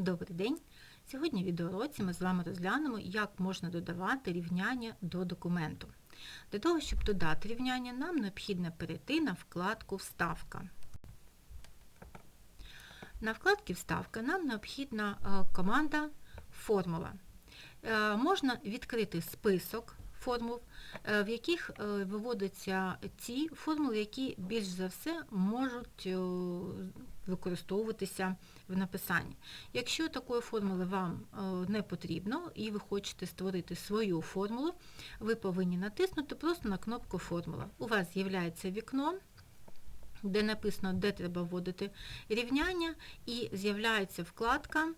Добрий день! Сьогодні в відеоуроці ми з вами розглянемо, як можна додавати рівняння до документу. Для того, щоб додати рівняння, нам необхідно перейти на вкладку Вставка. На вкладці Вставка нам необхідна е, команда Формула. Е, Можна відкрити список формул, е, в яких виводяться ті формули, які більш за все можуть використовуватися в написанні. Якщо такої формули вам е, не потрібно і ви хочете створити свою формулу, ви повинні натиснути просто на кнопку Формула. У вас з'являється вікно, де написано, де треба вводити рівняння, і з'являється вкладка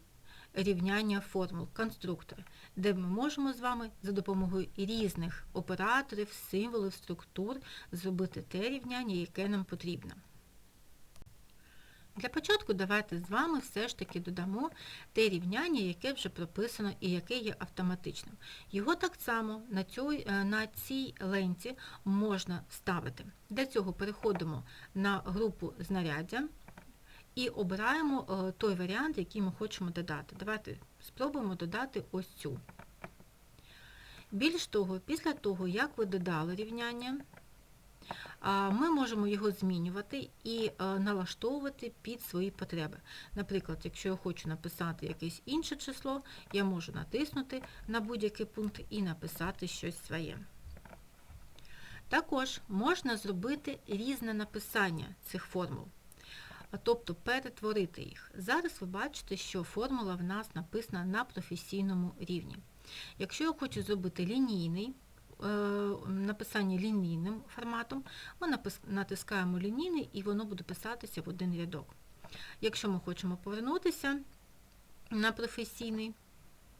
рівняння формул, конструктори, де ми можемо з вами за допомогою різних операторів, символів, структур зробити те рівняння, яке нам потрібно. Для початку давайте з вами все ж таки додамо те рівняння, яке вже прописано і яке є автоматичним. Його так само на цій, на цій ленті можна ставити. Для цього переходимо на групу знаряддя і обираємо е, той варіант, який ми хочемо додати. Давайте спробуємо додати ось цю. Більш того, після того, як ви додали рівняння, ми можемо його змінювати і е, налаштовувати під свої потреби. Наприклад, якщо я хочу написати якесь інше число, я можу натиснути на будь-який пункт і написати щось своє. Також можна зробити різне написання цих формул, тобто перетворити їх. Зараз ви бачите, що формула в нас написана на професійному рівні. Якщо я хочу зробити лінійний, написання лінійним форматом, ми натискаємо лінійний і воно буде писатися в один рядок. Якщо ми хочемо повернутися на професійний,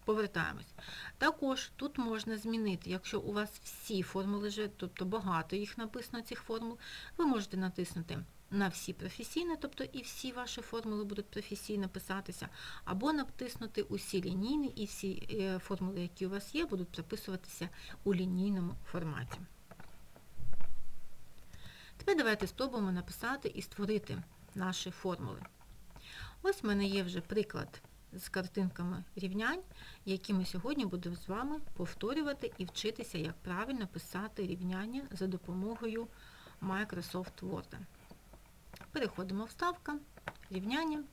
повертаємось. Також тут можна змінити, якщо у вас всі формули вже, тобто багато їх написано цих формул, ви можете натиснути на всі професійні, тобто і всі ваші формули будуть професійно писатися, або натиснути усі лінійні і всі е, формули, які у вас є, будуть прописуватися у лінійному форматі. Тепер давайте спробуємо написати і створити наші формули. Ось в мене є вже приклад з картинками рівнянь, які ми сьогодні будемо з вами повторювати і вчитися, як правильно писати рівняння за допомогою Microsoft Word. Переходимо вставка, рівняння.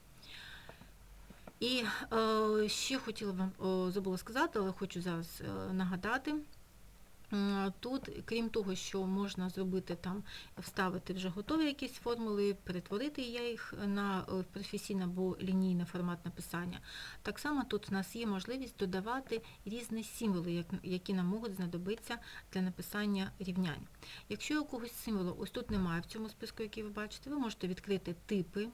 І е, ще хотіла вам е, забула сказати, але хочу зараз е, нагадати. Тут, крім того, що можна зробити там, вставити вже готові якісь формули, перетворити я їх на професійне або лінійний формат написання. Так само тут у нас є можливість додавати різні символи, які нам можуть знадобитися для написання рівнянь. Якщо якогось символу ось тут немає в цьому списку, який ви бачите, ви можете відкрити типи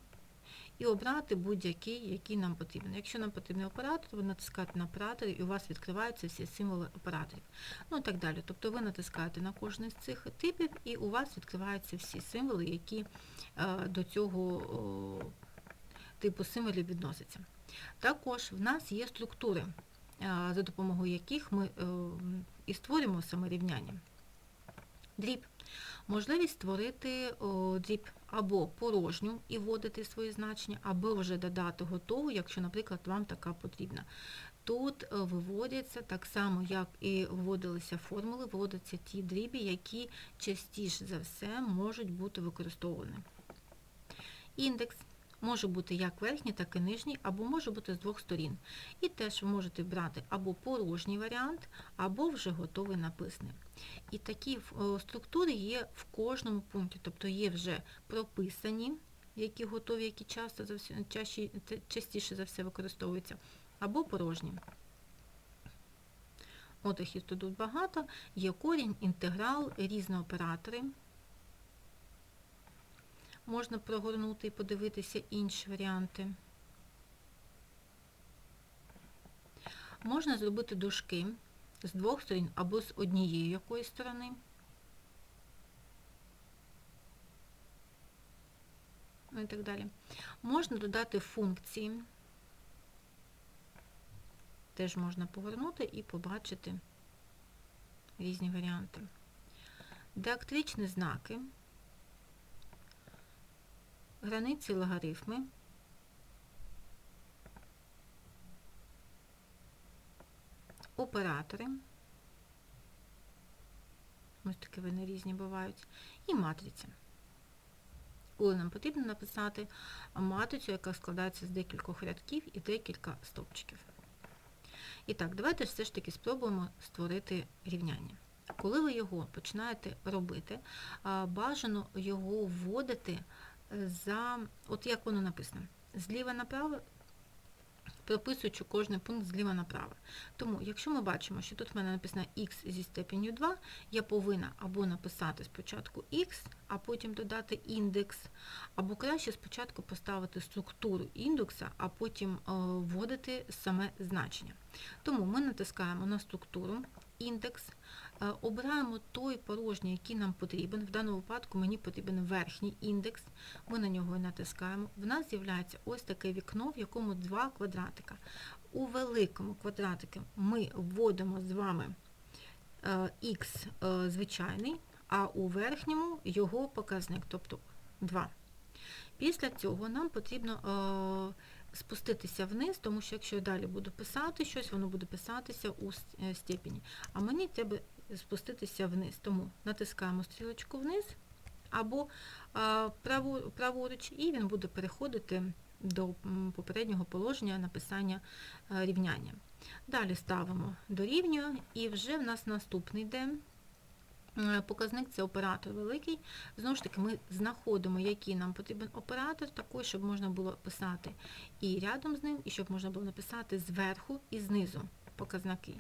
і обрати будь-який, який нам потрібен. Якщо нам потрібен оператор, ви натискаєте на оператор і у вас відкриваються всі символи операторів. Ну і так далі. Тобто ви натискаєте на кожний з цих типів і у вас відкриваються всі символи, які е, до цього типу символів відносяться. Також в нас є структури, е, за допомогою яких ми е, і створюємо саме рівняння. Дріб. Можливість створити дріб або порожню і вводити свої значення, або вже додати готову, якщо, наприклад, вам така потрібна. Тут е, виводяться так само, як і вводилися формули, виводяться ті дрібі, які частіше за все можуть бути використовані. Індекс може бути як верхній, так і нижній, або може бути з двох сторін. І теж ви можете брати або порожній варіант, або вже готовий написаний. І такі структури є в кожному пункті, тобто є вже прописані, які готові, які часто частіше за все використовуються, або порожні. От їх тут багато, є корінь, інтеграл, різні оператори можна прогорнути і подивитися інші варіанти. Можна зробити дужки з двох сторін або з однієї якоїсь сторони. Ну і так далі. Можна додати функції. Теж можна повернути і побачити різні варіанти. Діактричні знаки границі логарифми, оператори. Ось такі вони різні бувають. І матриця. Коли нам потрібно написати матрицю, яка складається з декількох рядків і декілька стовпчиків. І так, давайте все ж таки спробуємо створити рівняння. Коли ви його починаєте робити, бажано його вводити за, от як воно написано, зліва направо, прописуючи кожний пункт зліва направо. Тому, якщо ми бачимо, що тут в мене написано x зі степенью 2, я повинна або написати спочатку x, а потім додати індекс, або краще спочатку поставити структуру індекса, а потім е, вводити саме значення. Тому ми натискаємо на структуру індекс, е, обираємо той порожній, який нам потрібен. В даному випадку мені потрібен верхній індекс. Ми на нього і натискаємо. В нас з'являється ось таке вікно, в якому два квадратика. У великому квадратику ми вводимо з вами х звичайний, а у верхньому його показник, тобто 2. Після цього нам потрібно е, спуститися вниз, тому що якщо я далі буду писати щось, воно буде писатися у е, степені. А мені треба спуститися вниз. Тому натискаємо стрілочку вниз або е, праворуч, і він буде переходити до попереднього положення написання рівняння. Далі ставимо дорівнює, і вже в нас наступний йде Показник це оператор великий. Знову ж таки, ми знаходимо, який нам потрібен оператор, такий, щоб можна було писати і рядом з ним, і щоб можна було написати зверху і знизу показники.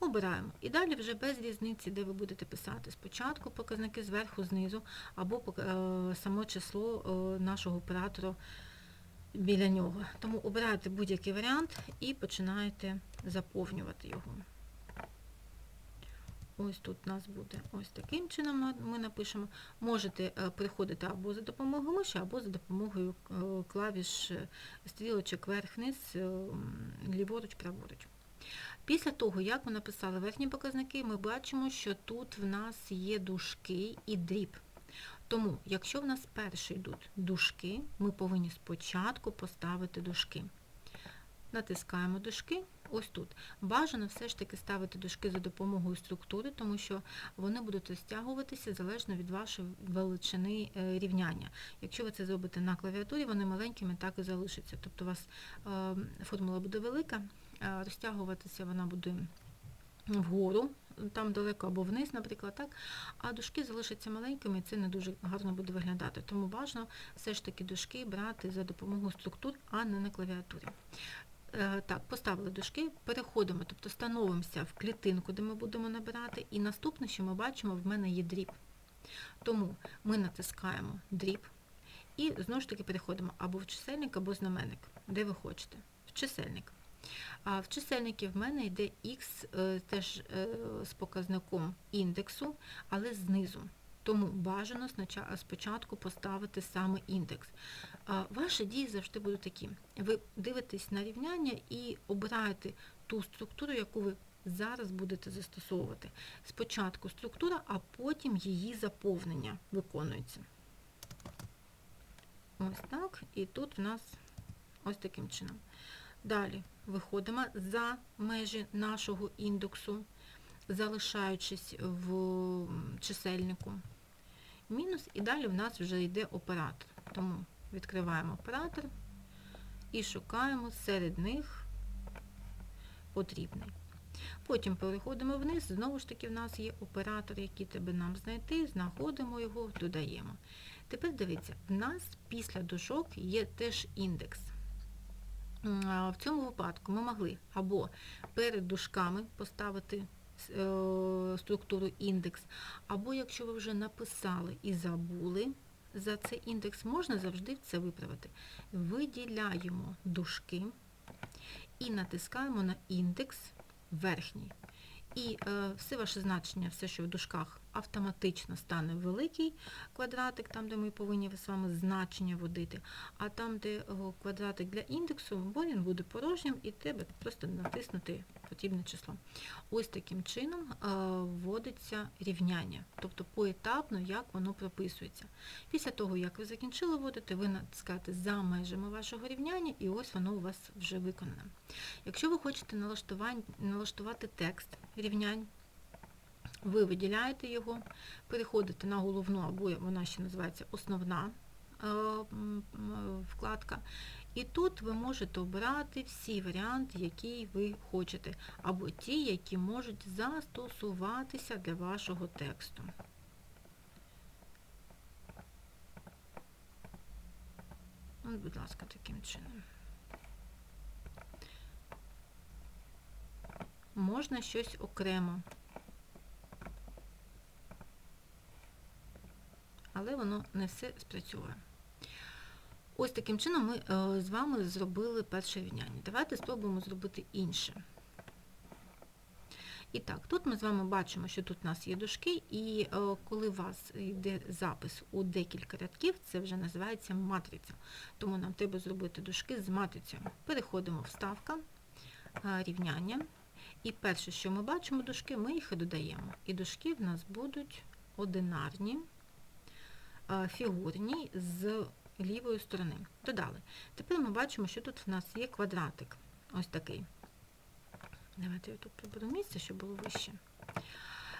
Обираємо. І далі вже без різниці, де ви будете писати спочатку показники зверху, знизу, або е, само число е, нашого оператора біля нього. Тому обирайте будь-який варіант і починаєте заповнювати його. Ось тут у нас буде ось таким чином ми напишемо. Можете е, приходити або за допомогою миші, або за допомогою е, клавіш е, стрілочок вверх-вниз, ліворуч, праворуч. Після того, як ми написали верхні показники, ми бачимо, що тут в нас є дужки і дріб. Тому, якщо в нас перші йдуть дужки, ми повинні спочатку поставити дужки. Натискаємо дужки, ось тут. Бажано все ж таки ставити дужки за допомогою структури, тому що вони будуть розтягуватися залежно від вашої величини е, рівняння. Якщо ви це зробите на клавіатурі, вони маленькими так і залишаться. Тобто у вас е, формула буде велика, розтягуватися вона буде вгору, там далеко або вниз, наприклад, так, а дужки залишаться маленькими, і це не дуже гарно буде виглядати. Тому бажано все ж таки дужки брати за допомогою структур, а не на клавіатурі. Е, так, поставили дужки, переходимо, тобто становимося в клітинку, де ми будемо набирати, і наступне, що ми бачимо, в мене є дріб. Тому ми натискаємо дріб і знову ж таки переходимо або в чисельник, або знаменник, де ви хочете. В чисельник. А в чисельники в мене йде Х е, теж е, з показником індексу, але знизу. Тому бажано спочатку поставити саме індекс. Ваші дії завжди будуть такі. Ви дивитесь на рівняння і обираєте ту структуру, яку ви зараз будете застосовувати. Спочатку структура, а потім її заповнення виконується. Ось так. І тут в нас ось таким чином. Далі виходимо за межі нашого індексу, залишаючись в чисельнику мінус, і далі в нас вже йде оператор. Тому відкриваємо оператор і шукаємо серед них потрібний. Потім переходимо вниз, знову ж таки, в нас є оператор, який треба нам знайти, знаходимо його, додаємо. Тепер дивіться, в нас після дужок є теж індекс. В цьому випадку ми могли або перед дужками поставити Е, структуру індекс, або якщо ви вже написали і забули за цей індекс, можна завжди це виправити. Виділяємо дужки і натискаємо на індекс верхній. І е, все ваше значення, все, що в дужках автоматично стане великий квадратик, там, де ми повинні з вами значення вводити, а там, де квадратик для індексу, бо він буде порожнім і треба просто натиснути потрібне число. Ось таким чином е, вводиться рівняння, тобто поетапно, як воно прописується. Після того, як ви закінчили вводити, ви натискаєте за межами вашого рівняння, і ось воно у вас вже виконане. Якщо ви хочете налаштувати текст рівнянь, ви виділяєте його, переходите на головну, або вона ще називається основна е, вкладка. І тут ви можете обирати всі варіанти, які ви хочете, або ті, які можуть застосуватися для вашого тексту. Ось, будь ласка, таким чином. Можна щось окремо. Але воно не все спрацьовує. Ось таким чином ми е, з вами зробили перше рівняння. Давайте спробуємо зробити інше. І так, тут ми з вами бачимо, що тут у нас є дужки, і е, коли у вас йде запис у декілька рядків, це вже називається матриця. Тому нам треба зробити дужки з матрицею. Переходимо в вставка, е, рівняння. І перше, що ми бачимо дужки, ми їх і додаємо. І дужки в нас будуть одинарні, е, фігурні з лівої сторони. Додали. Тепер ми бачимо, що тут в нас є квадратик. Ось такий. Давайте я тут приберу місце, щоб було вище.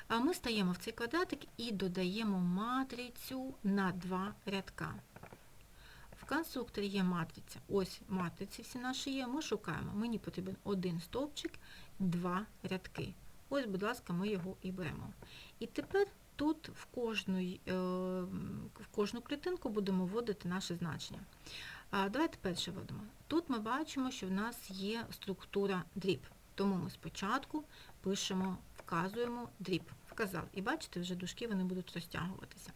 А ми стаємо в цей квадратик і додаємо матрицю на два рядка. В конструкторі є матриця. Ось матриці всі наші є. Ми шукаємо. Мені потрібен один стовпчик, два рядки. Ось, будь ласка, ми його і беремо. І тепер тут в, кожну, в кожну клітинку будемо вводити наше значення. Давайте перше вводимо. Тут ми бачимо, що в нас є структура дріб. Тому ми спочатку пишемо, вказуємо дріб. Вказав. І бачите, вже дужки вони будуть розтягуватися.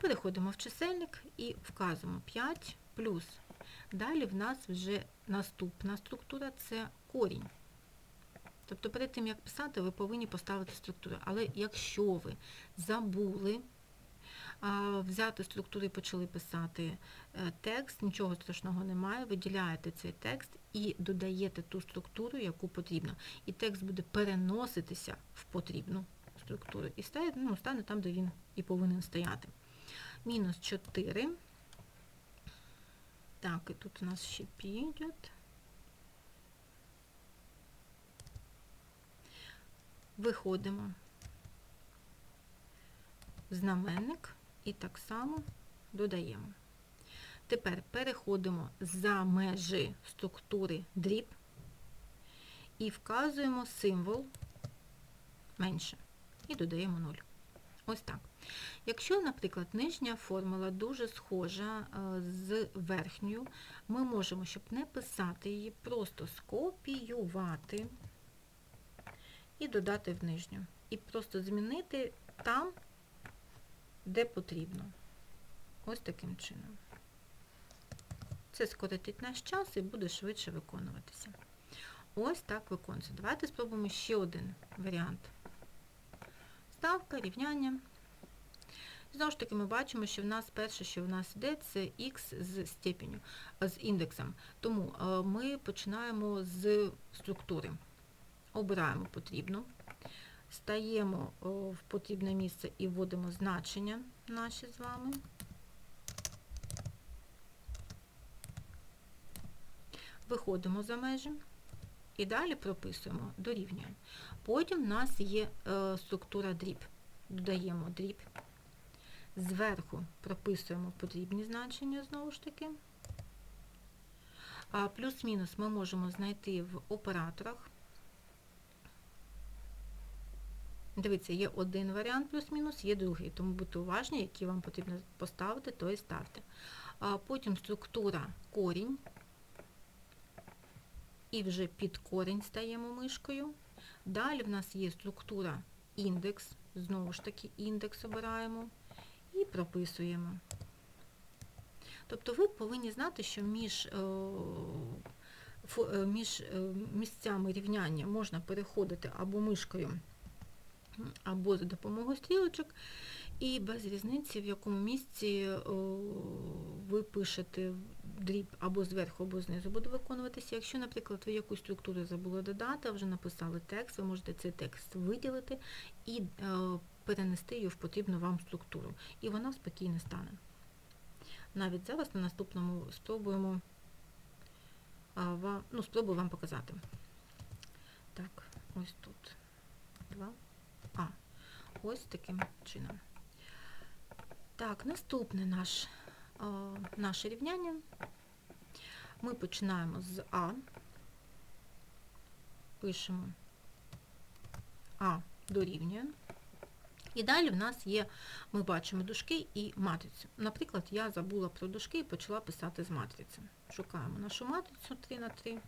Переходимо в чисельник і вказуємо 5 плюс. Далі в нас вже наступна структура це корінь. Тобто перед тим, як писати, ви повинні поставити структуру. Але якщо ви забули взяти структуру і почали писати е, текст, нічого страшного немає, виділяєте цей текст і додаєте ту структуру, яку потрібно. І текст буде переноситися в потрібну структуру і стане, ну, стане там, де він і повинен стояти. Мінус 4. Так, і тут у нас ще піде. Виходимо в знаменник і так само додаємо. Тепер переходимо за межі структури дріб і вказуємо символ менше і додаємо 0. Ось так. Якщо, наприклад, нижня формула дуже схожа е, з верхньою, ми можемо, щоб не писати її, просто скопіювати і додати в нижню. І просто змінити там, де потрібно. Ось таким чином. Це скоротить наш час і буде швидше виконуватися. Ось так виконується. Давайте спробуємо ще один варіант. Ставка, рівняння. Знову ж таки, ми бачимо, що в нас перше, що в нас йде, це х з степеню, з індексом. Тому ми починаємо з структури. Обираємо потрібну, стаємо в потрібне місце і вводимо значення наші з вами. Виходимо за межі і далі прописуємо дорівнюємо. Потім в нас є е, структура дріб. Додаємо дріб. Зверху прописуємо потрібні значення, знову ж таки. Плюс-мінус ми можемо знайти в операторах. Дивіться, є один варіант плюс-мінус, є другий, тому будьте уважні, які вам потрібно поставити, то і ставте. А потім структура корінь. І вже під корінь стаємо мишкою. Далі в нас є структура індекс, знову ж таки індекс обираємо і прописуємо. Тобто ви повинні знати, що між, між місцями рівняння можна переходити або мишкою або за допомогою стрілочок, і без різниці, в якому місці о, ви пишете дріб або зверху, або знизу буде виконуватися. Якщо, наприклад, ви якусь структуру забули додати, а вже написали текст, ви можете цей текст виділити і е, перенести її в потрібну вам структуру. І вона спокійно стане. Навіть зараз на наступному спробуємо ну, спробую вам показати. Так, ось тут. Ось таким чином. Так, наступне наш, а, наше рівняння. Ми починаємо з А. Пишемо А дорівнює. І далі в нас є, ми бачимо дужки і матрицю. Наприклад, я забула про дужки і почала писати з матриці. Шукаємо нашу матрицю 3 на 3,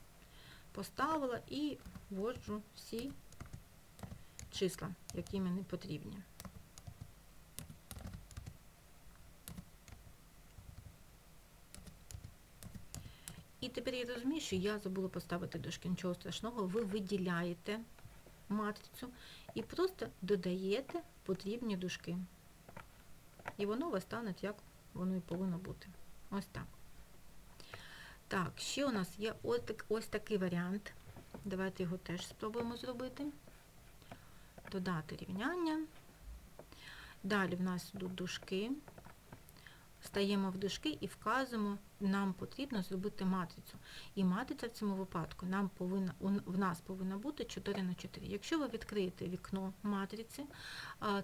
поставила і вводжу всі числа, які мені потрібні. І тепер я розумію, що я забула поставити дужки. Нічого страшного, ви виділяєте матрицю і просто додаєте потрібні дужки. І воно у вас стане, як воно і повинно бути. Ось так. Так, ще у нас є ось, так, ось такий варіант. Давайте його теж спробуємо зробити. Додати рівняння. Далі в нас йдуть дужки. Стаємо в дужки і вказуємо, нам потрібно зробити матрицю. І матриця в цьому випадку нам повинна, в нас повинна бути 4 на 4. Якщо ви відкриєте вікно матриці,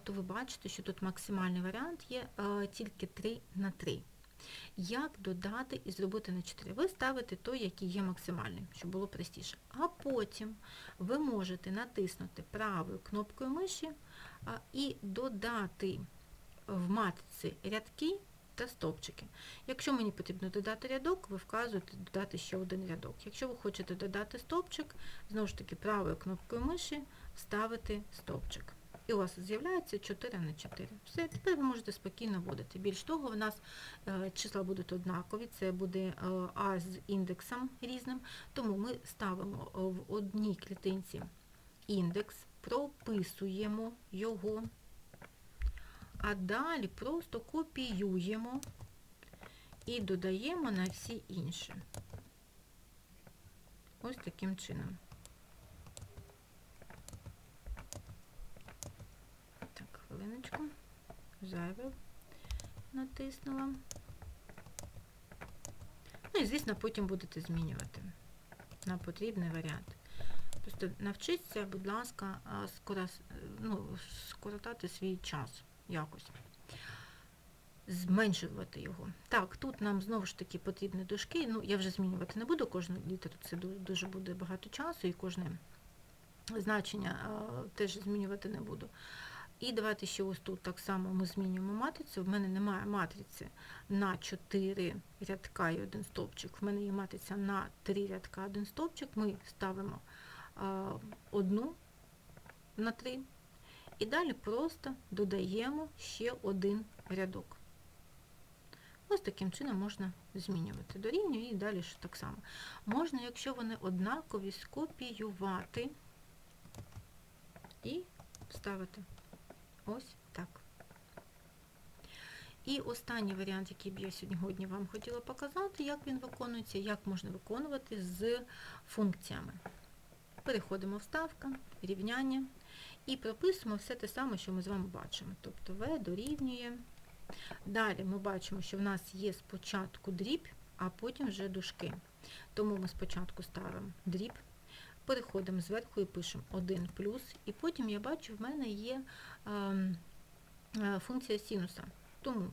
то ви бачите, що тут максимальний варіант є тільки 3 на 3. Як додати і зробити на 4? Ви ставите той, який є максимальним, щоб було простіше. А потім ви можете натиснути правою кнопкою миші і додати в матриці рядки та стовпчики. Якщо мені потрібно додати рядок, ви вказуєте додати ще один рядок. Якщо ви хочете додати стовпчик, знову ж таки правою кнопкою миші вставити стовпчик. І у вас з'являється 4 на 4. Все, тепер ви можете спокійно вводити. Більш того, у нас е, числа будуть однакові, це буде е, А з індексом різним, тому ми ставимо е, в одній клітинці індекс, прописуємо його, а далі просто копіюємо і додаємо на всі інші. Ось таким чином. Так. Зайве натиснула. Ну і, звісно, потім будете змінювати на потрібний варіант. Просто навчіться, будь ласка, скорос- ну, скоротати свій час якось. Зменшувати його. Так, тут нам знову ж таки потрібні дужки. Ну, я вже змінювати не буду кожну літеру, це дуже буде багато часу і кожне значення теж змінювати не буду. І давайте ще ось тут так само ми змінюємо матрицю. В мене немає матриці на 4 рядка і один стовпчик. В мене є матриця на 3 рядка, один стовпчик. Ми ставимо одну на 3 і далі просто додаємо ще один рядок. Ось таким чином можна змінювати дорівнює і далі ж так само. Можна, якщо вони однакові, скопіювати і вставити. Ось так. І останній варіант, який б я сьогодні вам хотіла показати, як він виконується, як можна виконувати з функціями. Переходимо в ставка, рівняння і прописуємо все те саме, що ми з вами бачимо. Тобто В дорівнює. Далі ми бачимо, що в нас є спочатку дріб, а потім вже дужки. Тому ми спочатку ставимо дріб, переходимо зверху і пишемо 1 плюс, і потім я бачу, в мене є ем, е, функція синуса. Тому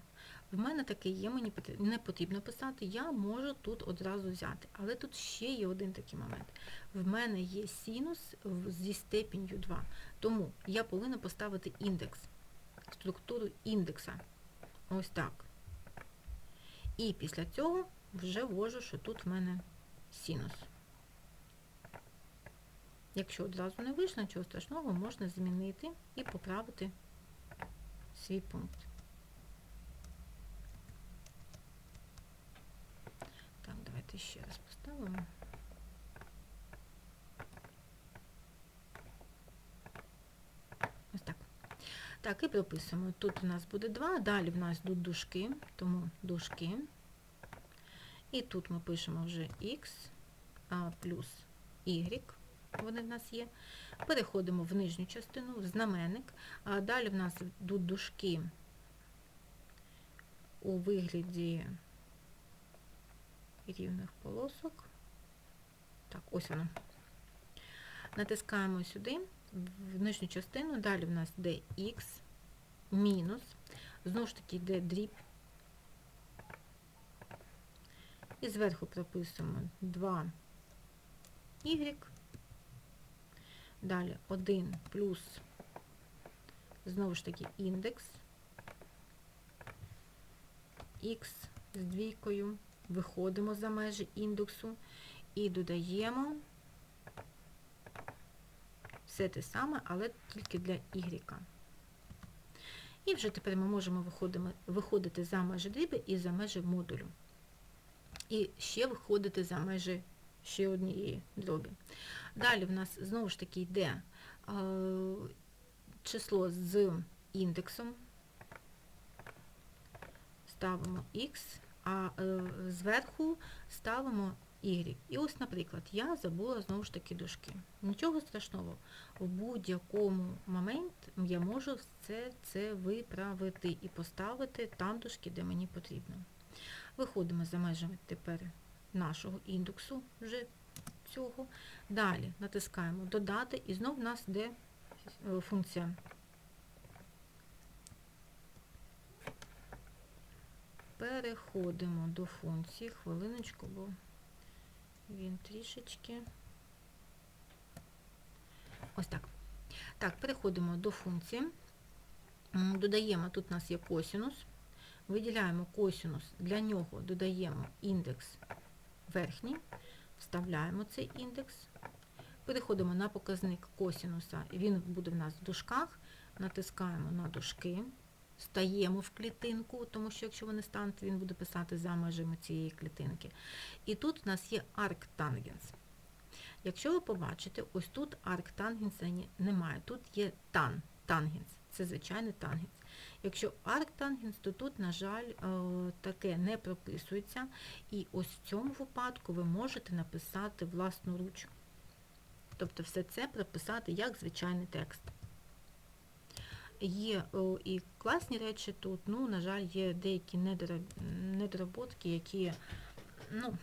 в мене таке є, мені не потрібно писати, я можу тут одразу взяти. Але тут ще є один такий момент. В мене є синус зі степенью 2. Тому я повинна поставити індекс, структуру індекса. Ось так. І після цього вже ввожу, що тут в мене синус. Якщо одразу не вийшло, нічого страшного, можна змінити і поправити свій пункт. Так, давайте ще раз поставимо. Ось так. Так, і прописуємо. Тут у нас буде 2, далі в нас йдуть дужки, тому дужки. І тут ми пишемо вже х плюс y, вони в нас є. Переходимо в нижню частину, в знаменник. А далі в нас йдуть дужки у вигляді рівних полосок. Так, ось воно. Натискаємо сюди, в нижню частину, далі в нас йде х, мінус, знову ж таки йде дріб. І зверху прописуємо 2 y. Далі 1 плюс, знову ж таки, індекс, х з двійкою, виходимо за межі індексу і додаємо все те саме, але тільки для y. І вже тепер ми можемо виходити за межі дриби і за межі модулю. І ще виходити за межі ще однієї дробі. Далі в нас знову ж таки йде е, число з індексом. Ставимо x, а е, зверху ставимо y. І ось, наприклад, я забула знову ж таки дужки. Нічого страшного, в будь-якому момент я можу все це виправити і поставити там дужки, де мені потрібно. Виходимо за межами тепер нашого індексу вже цього. Далі натискаємо Додати, і знову в нас йде е, функція. Переходимо до функції, хвилиночку, бо він трішечки. Ось так. Так, переходимо до функції. Додаємо, тут у нас є косінус. Виділяємо косінус, для нього додаємо індекс верхній, вставляємо цей індекс. Переходимо на показник косінуса, він буде в нас в дужках, натискаємо на дужки, стаємо в клітинку, тому що якщо ви не станете, він буде писати за межами цієї клітинки. І тут в нас є арктангенс. Якщо ви побачите, ось тут арктангенса немає, тут є тан, тангенс, це звичайний тангенс. Якщо арктангенс, то на жаль, е, таке не прописується, і ось в цьому випадку ви можете написати власноруч. Тобто все це прописати як звичайний текст. Є о, і класні речі тут, ну, на жаль, є деякі недороботки, які, ну,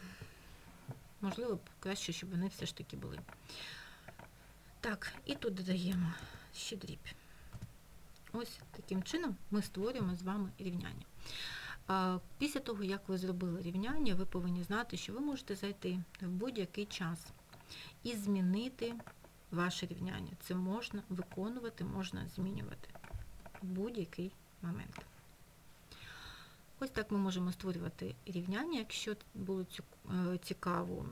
можливо, краще, щоб вони все ж таки були. Так, і тут додаємо ще дріб. Ось таким чином ми створюємо з вами рівняння. Після того, як ви зробили рівняння, ви повинні знати, що ви можете зайти в будь-який час і змінити ваше рівняння. Це можна виконувати, можна змінювати в будь-який момент. Ось так ми можемо створювати рівняння. Якщо було е, цікаво,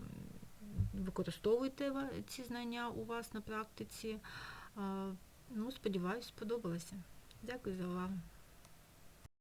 використовуйте ці знання у вас на практиці. Ну, сподіваюсь, сподобалося. じゃあゾワン。